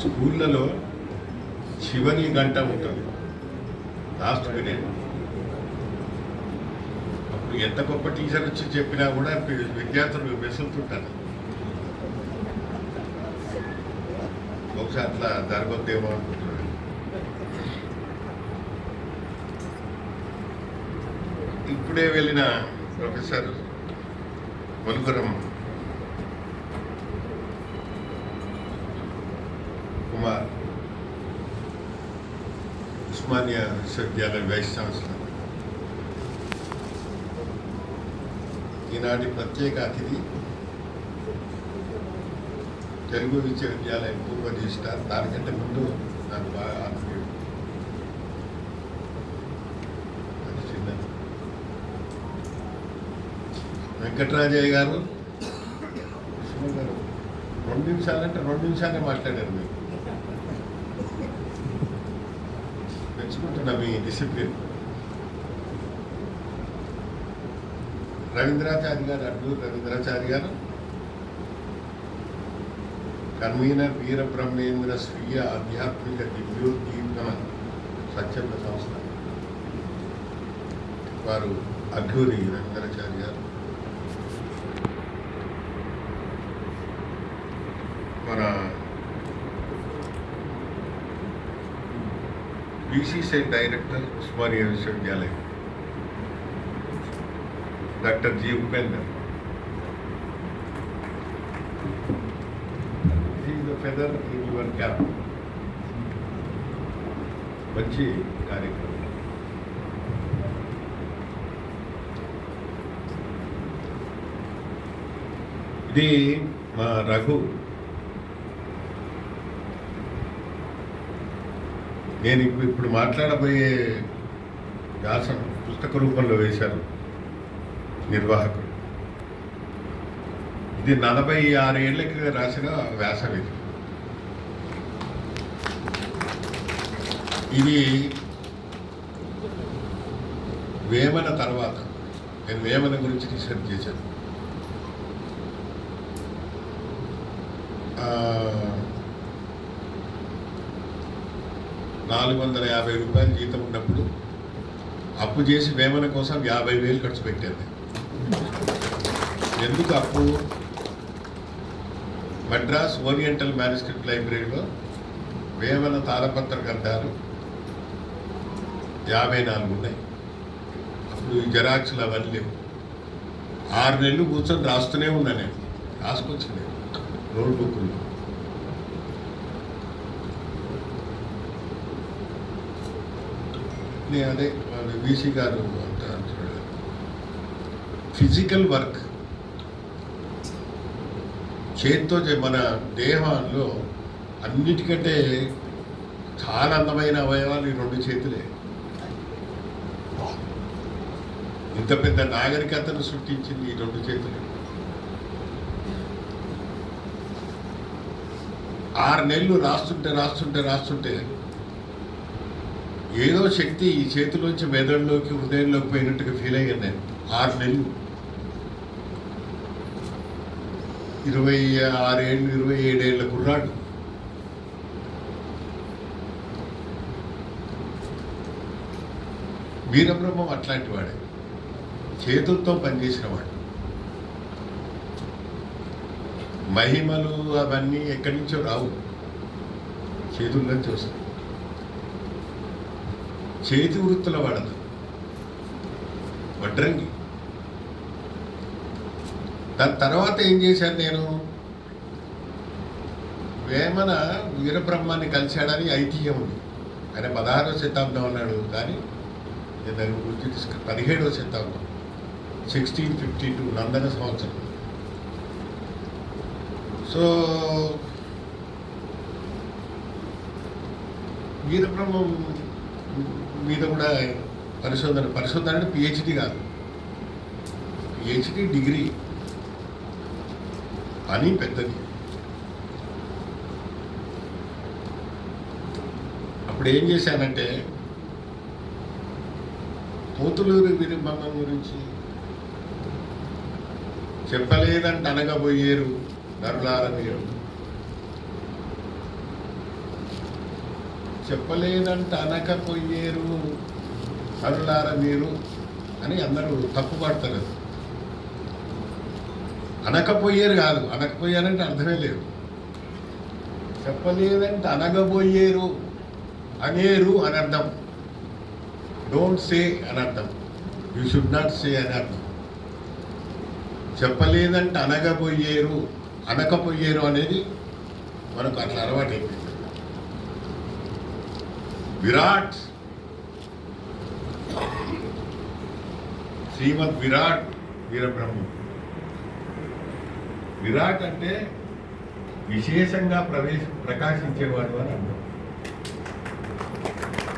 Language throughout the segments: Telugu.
స్కూళ్ళలో చివరి గంట ఉంటుంది. లాస్ట్ పీరియడ్ అప్పుడు ఎంత గొప్ప టీచర్ వచ్చి చెప్పినా కూడా విద్యార్థులు వెసులుతుంటారు. బహుశా అట్లా జరగొద్దేమో అనుకుంటున్నాను. ఇప్పుడే వెళ్ళిన ప్రొఫెసర్ మనుగురం కుమార్ ఉస్మానియా విశ్వవిద్యాలయ వైస్ ఛాన్సలర్ ఈనాటి ప్రత్యేక అతిథి తెలుగు విశ్వవిద్యాలయం పూర్వ రిజిస్టార్ దానికంటే ముందు నాకు బాగా ఆత్మీయుడు. వెంకటరాజయ్య గారు రెండు నిమిషాలంటే రెండు నిమిషాలే మాట్లాడారు మీరు. తీసుకుంటున్న మీ డిసిప్లిన్. రవీంద్రాచారి గారు అడ్డూరు రవీంద్రాచారి గారు. కన్వీనర్ వీరబ్రహ్మేంద్ర స్వీయ ఆధ్యాత్మిక దివ్యోద్దీపన స్వచ్ఛంద సంస్థ వారు అఘూరి రవీంద్రాచారి గారు. బీసీసీ డైరెక్టర్ ఉస్మానియా విశ్వవిద్యాలయం doctor G Upender feather in your cap మంచి కార్యక్రమం ఇది మా రఘు నేను ఇప్పుడు ఇప్పుడు మాట్లాడబోయే వ్యాసం పుస్తక రూపంలో వేశారు నిర్వాహకుడు. ఇది నలభై ఆరేళ్ళకి రాసిన వ్యాసం ఇది ఇది వేమన తర్వాత నేను వేమన గురించి రీసెర్చ్ చేశాను ఆ, నాలుగు వందల యాభై రూపాయలు జీతం ఉన్నప్పుడు అప్పు చేసి వేమన కోసం యాభై వేలు ఖర్చు పెట్టేది. ఎందుకు అప్పు? మద్రాస్ ఓరియంటల్ మేనేజ్మెంట్ లైబ్రరీలో వేమన తాళపత్ర గ్రంథాలు యాభై నాలుగు ఉన్నాయి. అప్పుడు ఈ జెరాక్స్లు అవన్నీ లేవు. ఆరు నెలలు కూర్చొని రాస్తూనే ఉన్నా నేను. రాసుకొచ్చింది నోట్బుక్లో. నేను అదే వీసీ గారు ఫిజికల్ వర్క్. చేతితో చే- మన దేహంలో అన్నిటికంటే చాలా అందమైన అవయవాలు ఈ రెండు చేతులే. ఇంత పెద్ద నాగరికతను సృష్టించింది ఈ రెండు చేతులు. ఆరు నెలలు రాస్తుంటే రాస్తుంటే రాస్తుంటే ఏదో శక్తి ఈ చేతిలోంచి మెదడులోకి హృదయంలోకి పోయినట్టుగా ఫీల్ అయ్యాను నేను. ఆరు నెలలు. ఇరవై ఆరేళ్ళు ఇరవై ఏడేళ్ళ కుర్రాడు. వీరబ్రహ్మం అట్లాంటి వాడే. చేతులతో పనిచేసిన వాడు మహిమలు అవన్నీ ఎక్కడి నుంచో రావు. చేతుల నుంచి వస్తాయి. చేతి వృత్తుల వాడదు. వడ్రంగి. దాని తర్వాత ఏం చేశాను నేను? వేమన వీరబ్రహ్మాన్ని కలిశాడని ఐతిహ్యం ఉంది. ఆయన పదహారవ శతాబ్దం అన్నాడు కానీ నేను దాని గురించి పదిహేడవ శతాబ్దం సిక్స్టీన్ ఫిఫ్టీ టూ నందన సంవత్సరం. సో వీరబ్రహ్మం మీద కూడా పరిశోధన పరిశోధన అంటే పిహెచ్డి కాదు. పిహెచ్డి డిగ్రీ పని పెద్దది. అప్పుడు ఏం చేశానంటే పోతులూరు వీరబ్రహ్మం గురించి చెప్పలేదంటే అనగబోయేరు నరులార మీరు. చెప్పలేదంట అనకపోయేరు. సరులార మీరు అని అందరూ తప్పు పడతారు అనకపోయేరు కాదు అనకపోయారంటే అర్థమే లేదు. చెప్పలేదంటే అనగబోయేరు అనేరు అని అర్థం. డోంట్ సే అని అర్థం. యూ షుడ్ నాట్ సే అని అర్థం. చెప్పలేదంటే అనగబోయేరు అనకపోయేరు అనేది మనకు అట్లా అలవాటు అయిపోయింది విరాట్. శ్రీమద్ విరాట్ వీరబ్రహ్మ. విరాట్ అంటే విశేషంగా ప్రవేశ ప్రకాశించేవాడు అని అర్థం.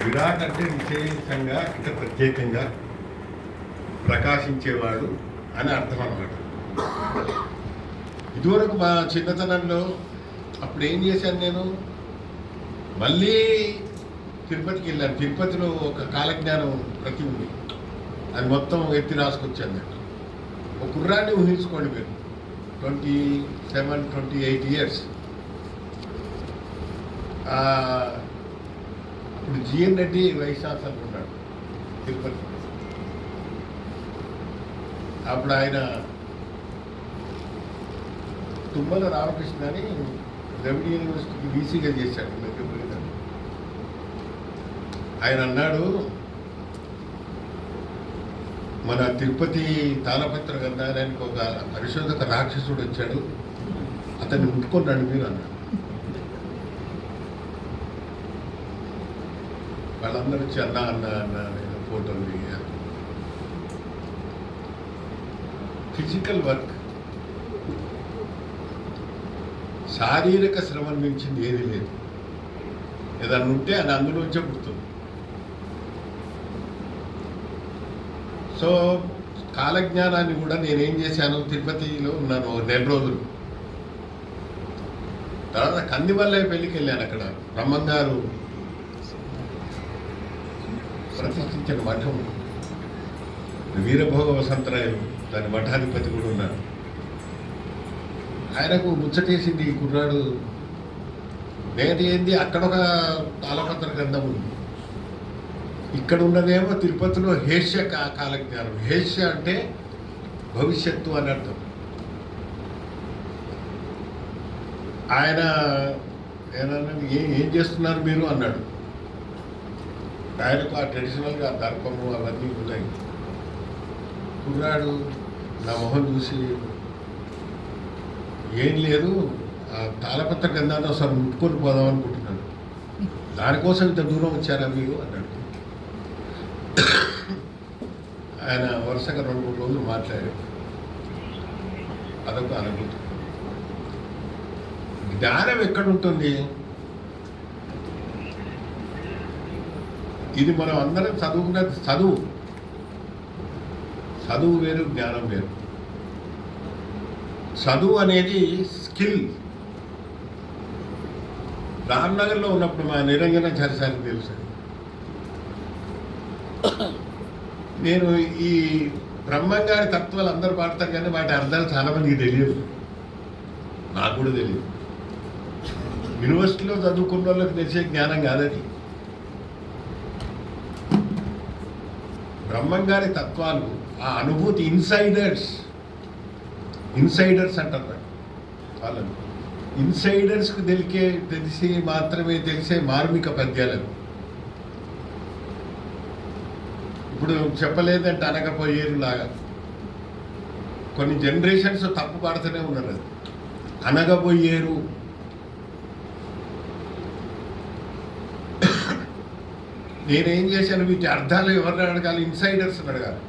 విరాట్ అంటే విశేషంగా అంటే ప్రత్యేకంగా ప్రకాశించేవాడు అని అర్థం అన్నమాట. ఇదివరకు మా చిన్నతనంలో అప్పుడు ఏం చేశాను నేను? మళ్ళీ తిరుపతికి వెళ్ళాను. తిరుపతిలో ఒక కాలజ్ఞానం ప్రతి ఉంది. అది మొత్తం ఎత్తి రాసుకొచ్చాను నేను. ఒక కుర్రాన్ని ఊహించుకోండి మీరు. Twenty seven twenty eight years ఇప్పుడు జిఎన్ రెడ్డి వైస్ ఛాన్సలర్ ఉన్నాడు తిరుపతి అప్పుడు ఆయన తుమ్మల రామకృష్ణ అని రెవెన్యూ యూనివర్సిటీకి వీసీగా చేశాడు. మీకు ఆయన అన్నాడు మన తిరుపతి తాళపత్ర గ్రంథాలయానికి ఒక పరిశోధక రాక్షసుడు వచ్చాడు. అతన్ని ముట్టుకున్నాడు మీరు అన్నాడు వాళ్ళందరూ వచ్చి అన్న అన్న అన్న నేను ఫోటోలు దిగారు ఫిజికల్ వర్క్ శారీరక శ్రమ మించింది ఏది లేదు. ఏదన్నా ఉంటే అది అందులోంచే పుడుతుంది. సో కాలజ్ఞానాన్ని కూడా నేనేం చేశాను? తిరుపతిలో ఉన్నాను నెల రోజులు. తర్వాత కందివల్లయ్య పెళ్ళికి వెళ్ళాను అక్కడ. బ్రహ్మంగారు ప్రతిష్ఠించిన మఠం. వీరభోగ వసంతరాయలు దాని మఠాధిపతి కూడా ఉన్నారు. ఆయనకు ముచ్చటేసింది ఈ కుర్రాడు. నేను ఏంది? అక్కడ ఒక తాళపత్ర గ్రంథం ఉంది. ఇక్కడ ఉన్నదేమో తిరుపతిలో హేష్య కా కాలజ్ఞానం. హేష్య అంటే భవిష్యత్తు అని అర్థం. ఆయన ఏమన్నాడు ఏం ఏం చేస్తున్నారు మీరు అన్నాడు. ఆయనకు ఆ ట్రెడిషనల్గా దర్పము అవన్నీ ఉన్నాయి. కుర్రాడు నా మొహం చూసి ఏం లేదు ఆ తాళపత్ర గ్రంథాన్ని ఒకసారి ముట్టుకొని పోదాం అనుకుంటున్నాను దానికోసం ఇంత దూరం వచ్చారా మీరు? అన్నాడు. ఆయన వరుసగా రెండు మూడు రోజులు మాట్లాడారు. అదొక అనుభూతి. జ్ఞానం ఎక్కడుంటుంది? ఇది మనం అందరం చదువుకున్నది చదువు. చదువు వేరు జ్ఞానం వేరు. చదువు అనేది స్కిల్. రామ్నగర్లో ఉన్నప్పుడు మా నిరంజన చరసానికి తెలుసు. నేను ఈ బ్రహ్మంగారి తత్వాలు అందరూ పాడతారు కానీ వాటి అర్థాలు చాలా మందికి తెలియదు. నాకు కూడా తెలియదు. యూనివర్సిటీలో చదువుకున్న వాళ్ళకి తెలిసే జ్ఞానం కాదది. బ్రహ్మంగారి తత్వాలు ఆ అనుభూతి ఇన్సైడర్స్. ఇన్సైడర్స్ అంటారు వాటిని. వాళ్ళని. ఇన్సైడర్స్కి తెలికే తెలిసి మాత్రమే తెలిసే మార్మిక పద్యాలను అవి. ఇప్పుడు చెప్పలేదంటే అనకపోయేరు లాగా. కొన్ని జనరేషన్స్ తప్పు పడుతూనే ఉన్నారు అది. అనగబోయేరు. నేనేం చేశాను? వీటి అర్థాలు ఎవరిని అడగాలి? ఇన్సైడర్స్ అడగాలి.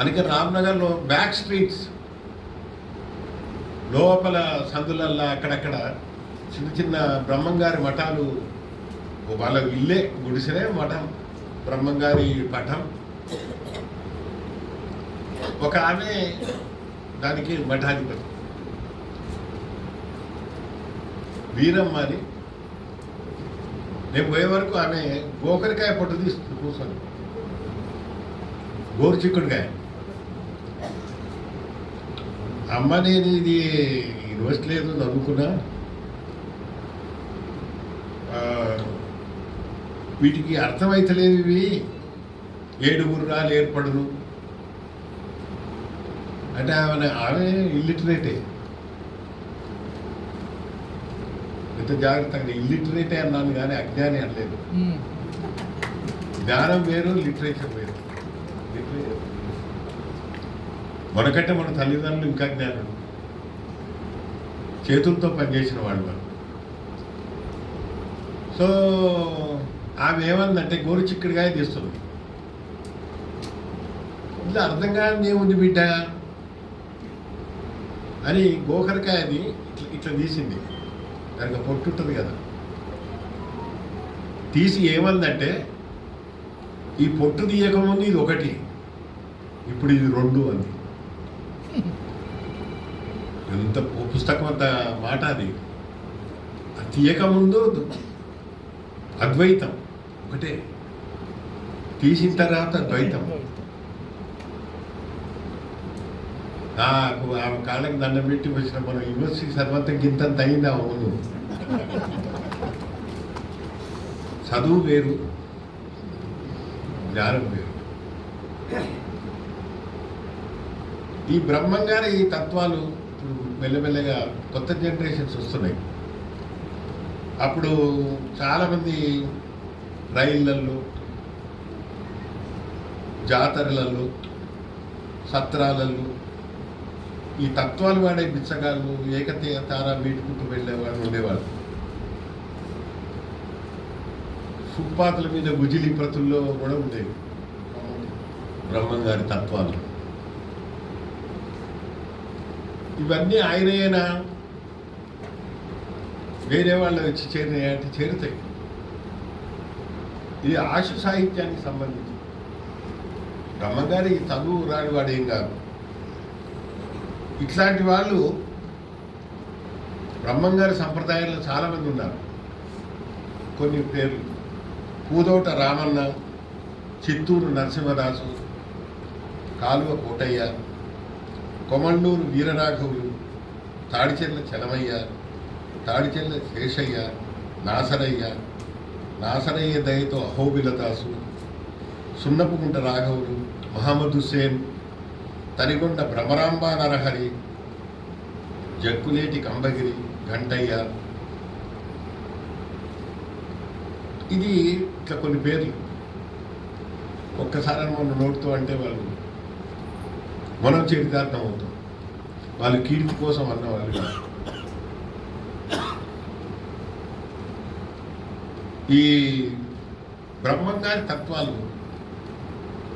అందుకే రామ్నగర్లో బ్యాక్ స్ట్రీట్స్. లోపల సందులల్లా అక్కడక్కడ చిన్న చిన్న బ్రహ్మంగారి మఠాలు. వాళ్ళ ఇల్లే గుడిసెనే మఠం. బ్రహ్మంగారి పఠం. ఒక ఆమె దానికి మఠాధిపతి. వీరమ్మ అని నేను పోయే వరకు ఆమె గోకరికాయ పొట్టు తీసుకుని కూర్చొని. గోరు చిక్కుడుకాయ అమ్మ నేను ఇది యూనివర్సిటీ లేదు చదువుకున్నా. వీటికి అర్థమైతలేవి ఇవి ఏడు గుర్రాలు ఏర్పడును అంటే ఆమె ఆమె ఇల్లిటరేటే ఎంత జాగ్రత్తగా ఇల్లిటరేటే అన్నాను కానీ అజ్ఞాని అనలేదు. జ్ఞానం వేరు లిటరేచర్ వేరు. మనకంటే మన తల్లిదండ్రులు ఇంకా జ్ఞానులు. చేతులతో పనిచేసిన వాళ్ళు వాళ్ళు. సో ఆమె ఏమందంటే గోరు చిక్కుడుగాయ తీస్తుంది. ఇట్లా అర్థం కాని ఏముంది బిడ్డ? అని గోకరకాయని ఇట్లా ఇట్లా తీసింది. దానికి పొట్టు ఉంటుంది కదా. తీసి ఏమందంటే ఈ పొట్టు తీయకముందు ఇది ఒకటి ఇప్పుడు ఇది రెండు అంది. ఎంత పుస్తకం అంత మాట అది తీయకముందు అద్వైతం. ఒకటే. తీసిన తర్వాత ద్వైతం. నాకు ఆమె కాళ్ళకి దండం పెట్టి వచ్చిన మనం యూనివర్సిటీ సర్వంత గింతంత అయింది అవును చదువు వేరు జ్ఞానం వేరు. ఈ బ్రహ్మంగానే ఈ తత్వాలు ఇప్పుడు మెల్లమెల్లగా కొత్త జనరేషన్స్ వస్తున్నాయి. అప్పుడు చాలామంది రైళ్ళల్లో జాతరలలో సత్రాలలో ఈ తత్వాలు వాడే బిచ్చగాళ్ళు ఏకతే తారా మీటుకుంటూ వెళ్ళేవాళ్ళు ఉండేవాళ్ళు. ఫుట్పాత్ల మీద గుజిలి ప్రతుల్లో కూడా ఉండేవి. బ్రహ్మం గారి తత్వాలు. ఇవన్నీ ఆయనైనా వేరే వాళ్ళు వచ్చి చేరినాయి అంటే చేరుతాయి. ఇది ఆశ సాహిత్యానికి సంబంధించి. బ్రహ్మగారి చదువు రాని వాడు ఏం కాదు. ఇట్లాంటి వాళ్ళు బ్రహ్మంగారి సంప్రదాయంలో చాలామంది ఉన్నారు. కొన్ని పేర్లు. పూదోట రామన్న చిత్తూరు నరసింహదాసు కాలువ కోటయ్య కొమండూరు వీరరాఘవులు తాడిచెర్ల చలమయ్య తాడిచెర్ల శేషయ్య నాసరయ్య నాసరయ్య దయతో అహోబిలదాసు సున్నపుకుంట రాఘవులు మహమ్మద్ హుస్సేన్ తరిగొండ భ్రమరాంబ నరహరి జక్కులేటి కంబగిరి గంటయ్య ఇది ఇట్లా కొన్ని పేర్లు. ఒక్కసారి మన నోటితో అంటే వాళ్ళు మనం చరితార్థం అవుతాం వాళ్ళు కీర్తి కోసం అన్నవాళ్ళు కాదు. ఈ బ్రహ్మంగారి తత్వాలు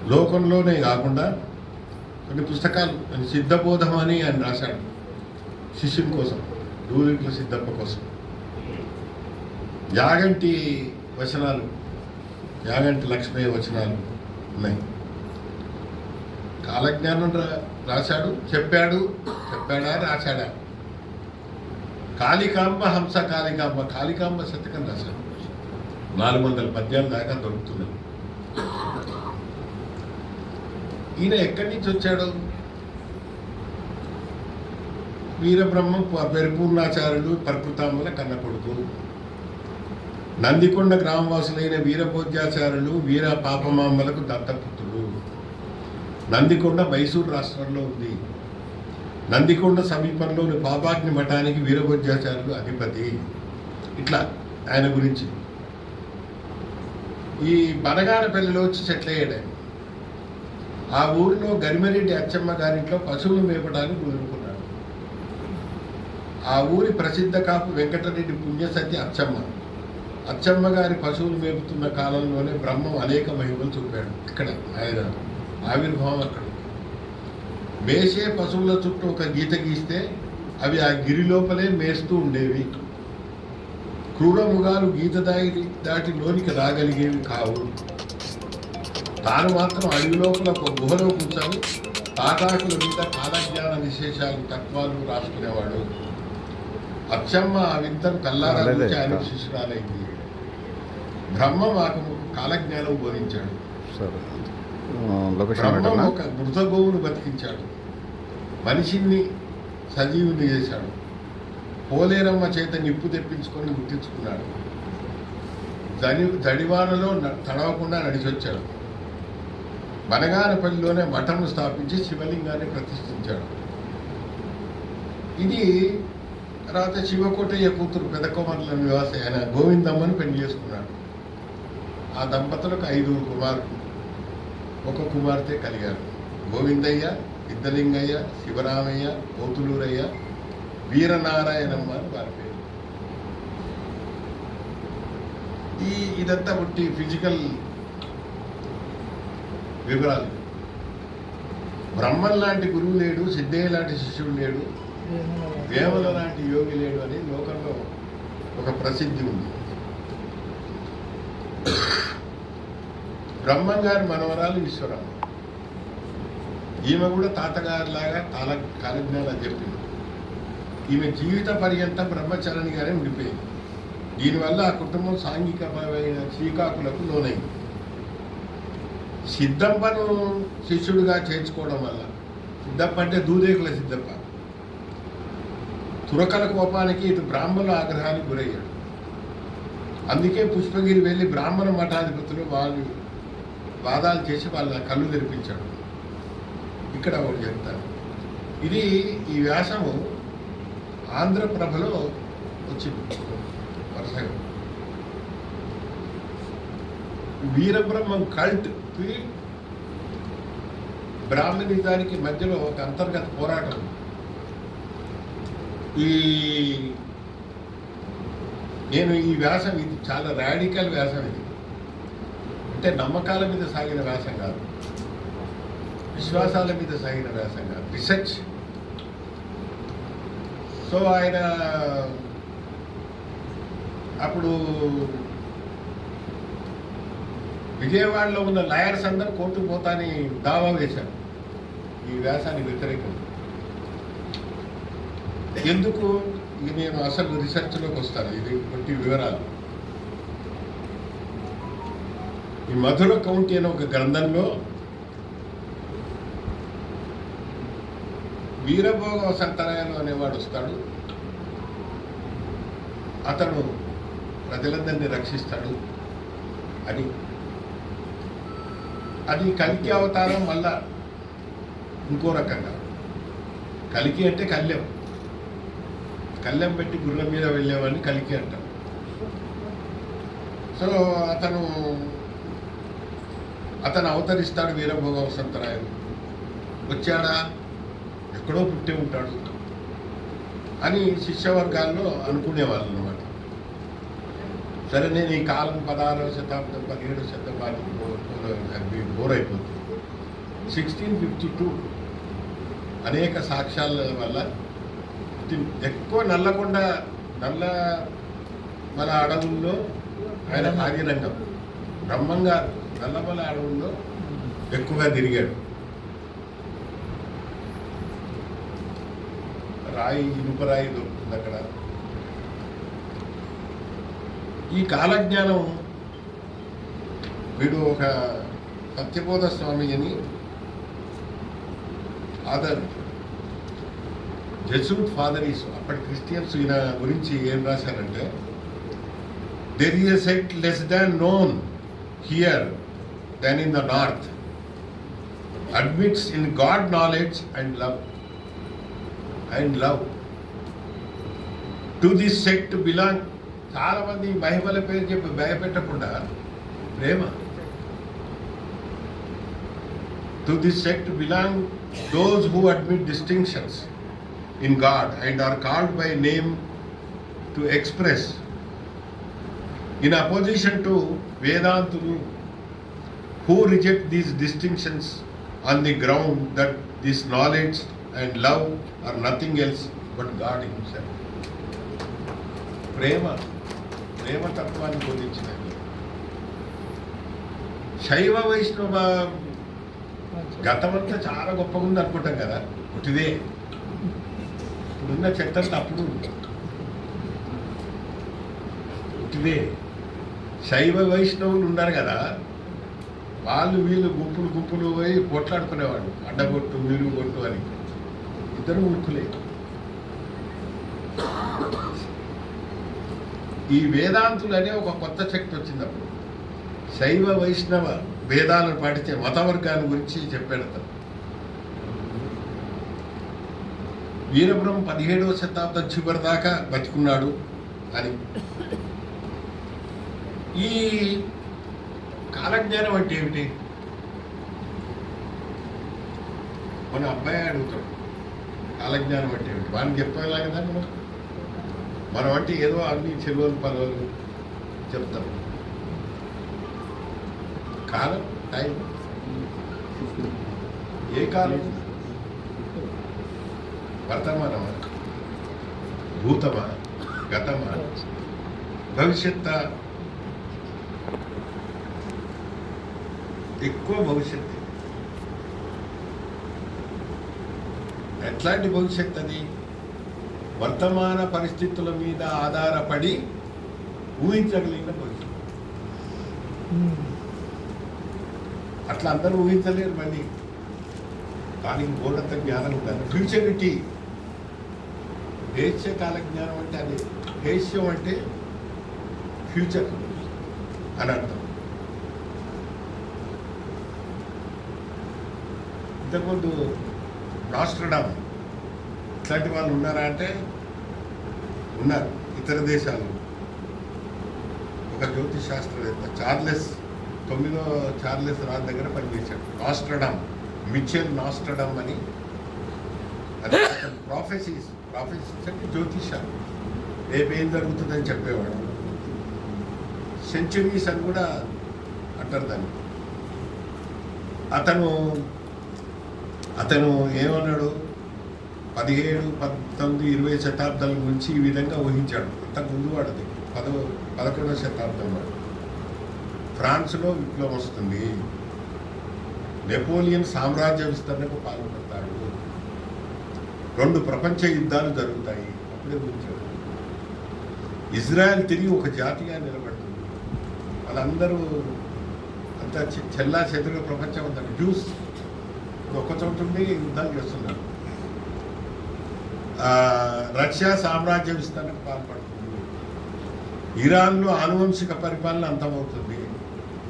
లోకంలోనే కాకుండా కొన్ని పుస్తకాలు ఆయన సిద్ధబోధం అని ఆయన రాశాడు శిష్యుని కోసం దూరింట్ల సిద్ధప్ప కోసం. యాగంటి వచనాలు యాగంటి లక్ష్మయ్య వచనాలు ఉన్నాయి. కాలజ్ఞానం రాశాడు చెప్పాడు చెప్పాడా రాశాడా? కాళికాంబ హంస కాళికాంబ కాళికాంబ శతకం రాశాడు. నాలుగు వందల పద్యాలు దాకా దొరుకుతున్నాయి ఈయన ఎక్కడి నుంచి వచ్చాడు? వీరబ్రహ్మ పరిపూర్ణాచార్యుడు పరిపూర్ణాచార్యులు కన్న కొడుకు నందికొండ గ్రామవాసులైన వీరభోజ్యాచార్యులు వీర పాపమాంబలకు దత్తపుత్రుడు నందికొండ మైసూరు రాష్ట్రంలో ఉంది. నందికొండ సమీపంలోని పాపాగ్ని మఠానికి వీరభోజ్యాచార్యులు అధిపతి. ఇట్లా ఆయన గురించి. ఈ బనగానపల్లిలో వచ్చి సెటిల్ అయ్యాడు ఆ ఊరిలో గరిమరెడ్డి అచ్చమ్మ గారింట్లో పశువులు మేపడానికి కోరుకున్నాడు ఆ ఊరి ప్రసిద్ధ కాపు వెంకటరెడ్డి పుణ్యసతి అచ్చమ్మ. అచ్చమ్మ గారి పశువులు మేపుతున్న కాలంలోనే బ్రహ్మం అనేక మహిమలు చూపాడు. ఇక్కడ ఆయన ఆవిర్భావం అక్కడ. మేసే పశువుల చుట్టూ ఒక గీత గీస్తే అవి ఆ గిరి లోపలే మేస్తూ ఉండేవి. క్రూర మృగాలు గీత దాటి దాటి లోనికి రాగలిగేవి కావు. తాను మాత్రం అడవి లోపల ఒక గుహలో కూర్చొని. తాటాకుల మీద కాలజ్ఞాన విశేషాలు తత్వాలు రాసుకునేవాడు. అచ్చమ్మ ఆ వింతను కల్లారా ఆయన శిష్యురాలైంది. బ్రహ్మ మాకు కాలజ్ఞానం బోధించాడు. బ్రహ్మ ఒక మృత గోవును బతికించాడు. మనిషిని సజీవుని చేశాడు. పోలేరమ్మ చేత నిప్పు తెప్పించుకొని గుర్తించుకున్నాడు జడి జడివానలో న- తడవకుండా నడిచొచ్చాడు. బనగానపల్లిలోనే మఠం స్థాపించి శివలింగాన్ని ప్రతిష్ఠించాడు. ఇది తర్వాత శివకోటయ్య కూతురు పెదకుమారుల నివాసి ఆయన గోవిందమ్మను పెళ్ళి చేసుకున్నాడు. ఆ దంపతులకు ఐదుగురు కుమారులు. ఒక కుమార్తె కలిగారు. గోవిందయ్య సిద్ధలింగయ్య శివరామయ్య పోతులూరయ్య వీరనారాయణమ్మ అని వారి పేరు. ఈ ఇదంతా బట్టి ఫిజికల్ వివరాలు. బ్రహ్మం లాంటి గురువు లేడు సిద్ధయ్య లాంటి శిష్యుడు లేడు వేమల లాంటి యోగి లేడు అని లోకంలో ఒక ప్రసిద్ధి ఉంది. బ్రహ్మం గారి మనవరాలు ఈశ్వరాలు ఈమె కూడా తాతగారి లాగా కాల కాలజ్ఞానం చెప్పింది ఈమె జీవిత పర్యంతం బ్రహ్మచరణిగానే ఉండిపోయింది దీనివల్ల ఆ కుటుంబం సాంఘికమైన శ్రీకాకులకు లోనైంది. సిద్ధప్పను శిష్యుడిగా చేర్చుకోవడం వల్ల సిద్ధప్ప అంటే దూదేకుల సిద్ధప్ప. తురకల కోపానికి ఇటు బ్రాహ్మణుల ఆగ్రహానికి గురయ్యాడు. అందుకే పుష్పగిరి వెళ్ళి బ్రాహ్మణ మఠాధిపతులు వాళ్ళు వాదాలు చేసి వాళ్ళ కళ్ళు తెరిపించాడు. ఇక్కడ ఒకటి చెప్తాను. ఇది ఈ వ్యాసము ఆంధ్రప్రభలో వచ్చింది. వరుసగా. వీరబ్రహ్మం కల్ట్కి బ్రాహ్మణిజానికి మధ్యలో ఒక అంతర్గత పోరాటం. ఈ నేను ఈ వ్యాసం ఇది చాలా రాడికల్ వ్యాసం ఇది. అంటే నమ్మకాల మీద సాగిన వ్యాసం కాదు. విశ్వాసాల మీద సాగిన వ్యాసం కాదు. రీసెర్చ్ సో ఆయన అప్పుడు విజయవాడలో ఉన్న లాయర్స్ అందరూ కోర్టుకు పోతాని దావా వేశారు. ఈ వ్యాసానికి వ్యతిరేకం. ఎందుకు? ఇది నేను అసలు రీసెర్చ్లోకి వస్తాను. ఇది కొన్ని వివరాలు. ఈ మధుర కౌంటీ అనే ఒక గ్రంథంలో వీరభోగ సంతరాయలు అనేవాడు వస్తాడు. అతను ప్రజలందరినీ రక్షిస్తాడు అని. అది కలికి అవతారం మళ్ళా ఇంకో రకంగా. కలికి అంటే కళ్యం కళ్యం పెట్టి గుర్రం మీద వెళ్ళేవాడిని కలికి అంటాం సో అతను అతను అవతరిస్తాడు వీరభోగ వసంతరాయలు వచ్చాడా? ఎక్కడో పుట్టి ఉంటాడు. అని శిష్యవర్గాల్లో అనుకునేవాళ్ళు అనమాట సరే నేను ఈ కాలం పదహారవ శతాబ్దం పదిహేడవ శతాబ్దానికి బోర్ అయిపోతుంది. సిక్స్టీన్ ఫిఫ్టీ టూ అనేక సాక్ష్యాల వల్ల ఎక్కువ నల్లకొండ నల్ల మన అడవుల్లో ఆయన కార్యరంగం. బ్రహ్మంగా నల్లమల అడవుల్లో ఎక్కువగా తిరిగాడు. రాయి ఇనుప రాయి దొరుకుతుంది అక్కడ. ఈ కాలజ్ఞానం వీడు ఒక సత్యబోధ స్వామి అని ఫాదర్ జెసూట్ ఫాదర్ ఈస్ అప్పటి క్రిస్టియన్స్ ఈయన గురించి ఏం రాశారంటే there is a set less than known here than in the north admits in God knowledge and love and love to this sect belong చాలా మంది మహిమల పేరు చెప్పి భయపెట్టకుండా ప్రేమ to this sect belong those who admit distinctions in God and are called by name to express in opposition to వేదాంతులు who reject these distinctions on the ground that this knowledge and love are nothing else but God Himself. ప్రేమ ప్రేమ తత్వాన్ని బోధించినది శైవ వైష్ణవ గతమంతా చాలా గొప్పగా ఉంది అనుకుంటాం కదా ఒకటిదే ఇప్పుడున్న చెత్త అప్పుడు ఒకటిదే శైవ వైష్ణవులు ఉన్నారు కదా వాళ్ళు వీళ్ళు గుంపులు గుంపులు పోయి కొట్లాడుకునేవాళ్ళు. అడ్డగొట్టు మీరు కొట్టు అని. ఇద్దరు మూర్ఖులే. ఈ వేదాంతులు అనే ఒక కొత్త శక్తి వచ్చింది అప్పుడు. శైవ వైష్ణవ వేదాలను పాటించే మతవర్గాన్ని గురించి చెప్పాడు అతను. వీరబ్రహ్మ పదిహేడవ శతాబ్దం చివరి దాకా బతికున్నాడు అని. ఈ కాలజ్ఞానం అంటే ఏమిటి? మన అబ్బాయి అడుగుతాడు. కాలజ్ఞానం అంటే ఏమిటి? వాళ్ళని చెప్పేలా దాన్ని మనం మనం అంటే ఏదో అన్ని చెరువులు పదవులు చెప్తాం. కాలం టైం ఏ కాలం? వర్తమానమా? భూతమా? గతమా? భవిష్యత్త? ఎక్కువ భవిష్యత్తు. ఎట్లాంటి భవిష్యత్ అది? వర్తమాన పరిస్థితుల మీద ఆధారపడి ఊహించగలిగిన భవిష్యత్తు. అట్లా అందరూ ఊహించలేరు మళ్ళీ దానికి పూర్ణత జ్ఞానం ఉండాలి. ఫ్యూచరిటీ దేశకాల జ్ఞానం అంటే అది. దేశ్యం అంటే ఫ్యూచర్ అని అర్థం. ఇంతకుముందు రాష్ట్రడామ్ ఇట్లాంటి వాళ్ళు ఉన్నారా అంటే ఉన్నారు. ఇతర దేశాలు. ఒక జ్యోతిష్ శాస్త్రవేత్త చార్లెస్ తొమ్మిదో చార్లెస్ రాజు దగ్గర పనిచేశాడు. నాస్ట్రడామ్ మిచెల్ నాస్ట్రడమ్ అని. అది ప్రాఫెసీస్ ప్రాఫెసీస్ అంటే జ్యోతిష రేపేం జరుగుతుందని చెప్పేవాడు. సెంచురీస్ అని కూడా అంటారు దాన్ని. అతను అతను ఏమన్నాడు? పదిహేడు పంతొమ్మిది ఇరవై శతాబ్దాల గురించి ఈ విధంగా ఊహించాడు. అంతకుముందు వాడది పదో పదకొండవ శతాబ్దం వాడు. ఫ్రాన్స్లో విప్లవం వస్తుంది. నెపోలియన్ సామ్రాజ్య విస్తరణకు పాల్పడతాడు. రెండు ప్రపంచ యుద్ధాలు జరుగుతాయి. అప్పుడే ఊహించాడు. ఇజ్రాయెల్ తిరిగి ఒక జాతిగా నిలబడుతుంది. వాళ్ళందరూ అంతా చెల్లా చెదురుగా ప్రపంచం అంతా. జ్యూస్ ఇప్పుడు ఒక ఉండి యుద్ధాలు చేస్తున్నారు. రష్యా సామ్రాజ్య విస్తరణకు పాల్పడుతుంది. ఇరాన్లో ఆనువంశిక పరిపాలన అంతమవుతుంది.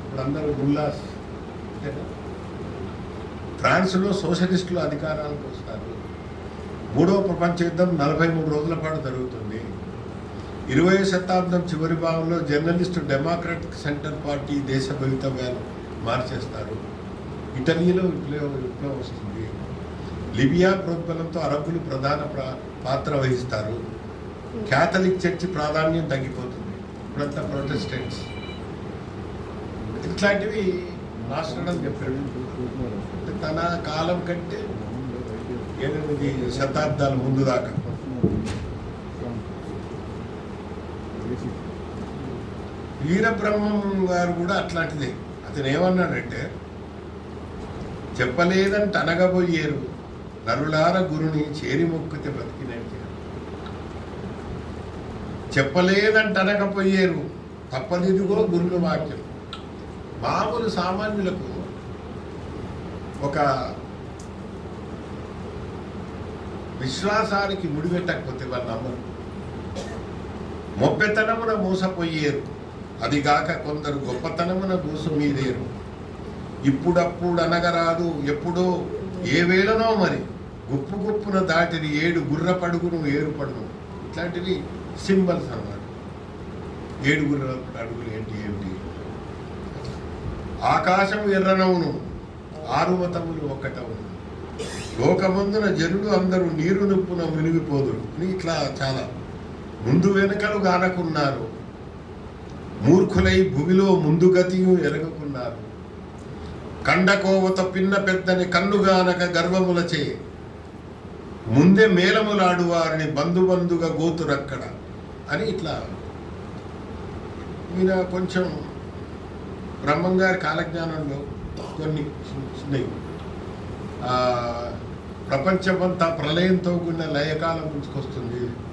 ఇప్పుడు అందరూ గుల్లాస్ ఫ్రాన్స్లో సోషలిస్టులు అధికారాలకు వస్తారు. మూడవ ప్రపంచ యుద్ధం నలభై మూడు రోజుల పాటు జరుగుతుంది. ఇరవై శతాబ్దం చివరి భాగంలో జర్నలిస్టు డెమోక్రటిక్ సెంటర్ పార్టీ దేశ భవితవ్యాలు మార్చేస్తారు. ఇటలీలో విప్లవం విప్లవం వస్తుంది లిబియా ప్రోద్బలంతో అరబ్బులు ప్రధాన పాత్ర వహిస్తారు. క్యాథలిక్ చర్చి ప్రాధాన్యం తగ్గిపోతుంది. ఇప్పుడంతా ప్రొటెస్టెంట్స్. ఇట్లాంటివి మాస్టర్ చెప్పాడు తన కాలం కంటే ఎనిమిది శతాబ్దాల ముందు దాకా. వీరబ్రహ్మం గారు కూడా అట్లాంటిదే. అతను ఏమన్నాడంటే చెప్పలేదంట అనగబోయేరు నరులార గురుని చేరి మొక్కితే బ్రతికినట్టు. చెప్పలేదంట అనకపోయేరు తప్పదిదిగో గురుల వాక్యం. మామూలు సామాన్యులకు ఒక విశ్వాసానికి ముడిపెట్టకపోతే వాళ్ళు నమ్మరు. మొప్పెతనమున మూసపోయేరు అదిగాక కొందరు గొప్పతనమున మూస మీదేరు ఇప్పుడప్పుడు అనగరాదు ఎప్పుడో ఏ వేళనో మరి. గుప్పు గుప్పున దాటిని ఏడు గుర్ర పడుగును ఏరు పడును ఇట్లాంటివి సింబల్స్ అన్నమాట. ఏడు గుర్ర అడుగులు ఏంటి ఏమిటి? ఆకాశం ఎర్రనవును ఆరుమతములు ఒక్కటవును. లోకమందున జనులు అందరూ నీరు నొప్పున మునిగిపోదురు. అని ఇట్లా చాలా. ముందు వెనుకలు గానకున్నారు. మూర్ఖులై భూమిలో ముందు గతియు ఎరగకున్నారు. కండకోవత పిన్న పెద్దని కన్నుగానక గర్వములచే. ముందే మేలములాడు వారిని బంధుబంధుగా గోతురక్కడ. అని ఇట్లా ఈయన కొంచెం బ్రహ్మంగారి కాలజ్ఞానంలో కొన్ని ఉన్నాయి ప్రపంచమంతా ప్రళయంతో కూడిన లయకాలం ముంచుకొస్తుంది.